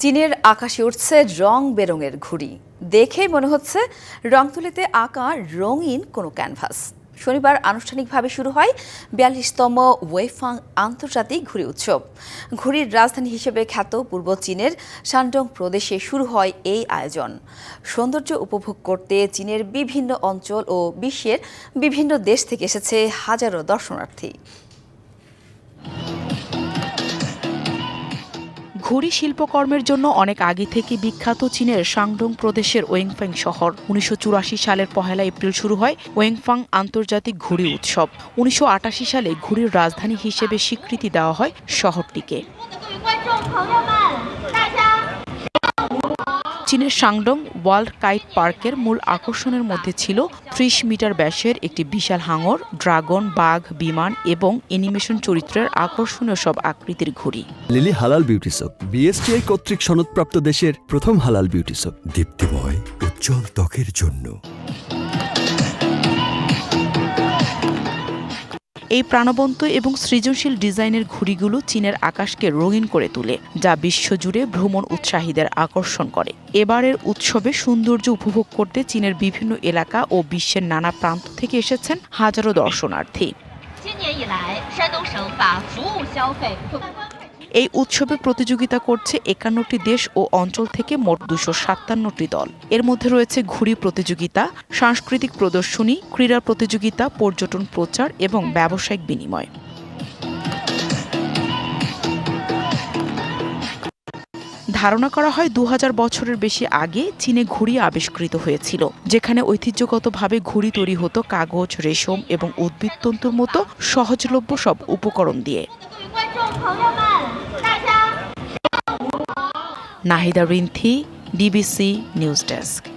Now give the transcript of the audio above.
চীনের আকাশে উঠছে রং বেরঙের ঘুড়ি। দেখেই মনে হচ্ছে রংতুলিতে আঁকা রঙিন কোনো ক্যানভাস। শনিবার আনুষ্ঠানিকভাবে শুরু হয় বিয়াল্লিশতম ওয়েফাং আন্তর্জাতিক ঘুড়ি উৎসব। ঘুড়ির রাজধানী হিসেবে খ্যাত পূর্ব চীনের শানডং প্রদেশে শুরু হয় এই আয়োজন। সৌন্দর্য উপভোগ করতে চীনের বিভিন্ন অঞ্চল ও বিশ্বের বিভিন্ন দেশ থেকে এসেছে হাজারো দর্শনার্থী। ঘুড়ি শিল্পকর্মের জন্য অনেক আগে থেকে বিখ্যাত চীনের সাংডং প্রদেশের ওয়েংফাং শহর। উনিশশো চুরাশি সালের পহেলা এপ্রিল শুরু হয় ওয়েংফাং আন্তর্জাতিক ঘুড়ি উৎসব। উনিশশো আটাশি সালে ঘুড়ির রাজধানী হিসেবে স্বীকৃতি দেওয়া হয় শহরটিকে। চীনের সাংডং ওয়ার্ল্ড কাইট পার্কের মূল আকর্ষণের মধ্যে ছিল ত্রিশ মিটার ব্যাসের একটি বিশাল হাঙর, ড্রাগন, বাঘ, বিমান এবং অ্যানিমেশন চরিত্রের আকর্ষণীয় সব আকৃতির ঘুড়ি। লিলি হালাল বিউটি শপ বিএসটিআই কর্তৃক সনদপ্রাপ্ত দেশের প্রথম হালাল বিউটি শপ দীপ্তিময়, উজ্জ্বল ত্বকের জন্য। এই প্রাণবন্ত এবং সৃজনশীল ডিজাইনের ঘুড়িগুলো চীনের আকাশকে রঙিন করে তোলে, যা বিশ্বজুড়ে ভ্রমণ উৎসাহীদের আকর্ষণ করে। এবারের উৎসবে সৌন্দর্য উপভোগ করতে চীনের বিভিন্ন এলাকা ও বিশ্বের নানা প্রান্ত থেকে এসেছেন হাজারো দর্শনার্থী। এই উৎসবে প্রতিযোগিতা করছে একান্নটি দেশ ও অঞ্চল থেকে মোট দুশো সাতান্নটি দল। এর মধ্যে রয়েছে ঘুড়ি প্রতিযোগিতা, সাংস্কৃতিক প্রদর্শনী, ক্রীড়া প্রতিযোগিতা, পর্যটন প্রচার এবং ব্যবসায়িক বিনিময়। ধারণা করা হয় দু হাজার বছরের বেশি আগে চীনে ঘুড়ি আবিষ্কৃত হয়েছিল, যেখানে ঐতিহ্যগতভাবে ঘুড়ি তৈরি হতো কাগজ, রেশম এবং উদ্ভিদতন্তুর মতো সহজলভ্য সব উপকরণ দিয়ে। Nahida Rinthi DBC news desk